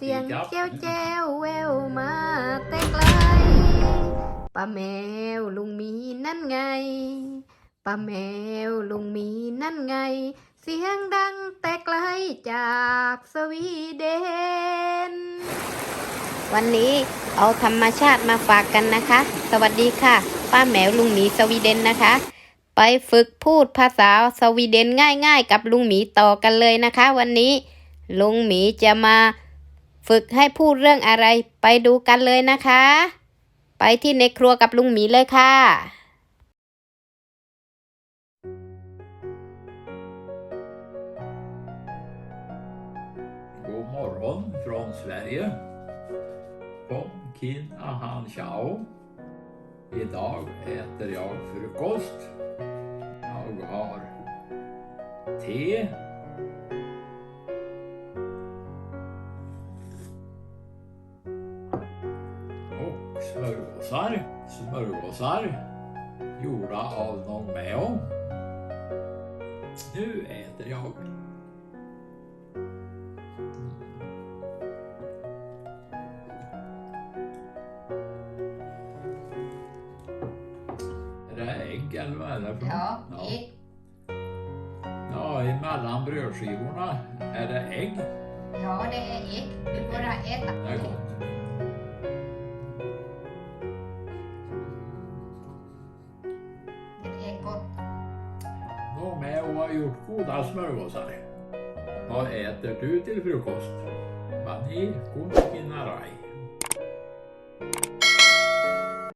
เสียงแจ้วแจ้วแววมาแต่ไกลป้าแมวลุงหมีนั่นไงป้าแมวลุงหมีนั่นไง เสียงดังแต่ไกลจากสวีเดน วันนี้เอาธรรมชาติมาฝากกันนะคะ สวัสดีค่ะ ป้าแมวลุงหมีสวีเดนนะคะ ไปฝึกพูดภาษาสวีเดนง่ายๆ กับลุงหมีต่อกันเลยนะคะ วันนี้ลุงหมีจะมา ฝึกให้พูดเรื่องอะไรไปดูกันเลยนะคะ ไปที่ในครัวกับลุงหมีเลยค่ะ God morgon från Sverige. Kom Kin Ahan Chao. Idag äter jag frukost. Jag har te. Smörgåsar. Smörgåsar gjorda av någon meo. Nu äter jag. Är det ägg eller vad är det för Ja, ägg. Ja, emellan brödskivorna är det ägg. Ja, det är ägg. Du bara äta. Det är gott. De med och har gjort goda smörgåsar. Vad äter du till frukost? Vani kunnarai.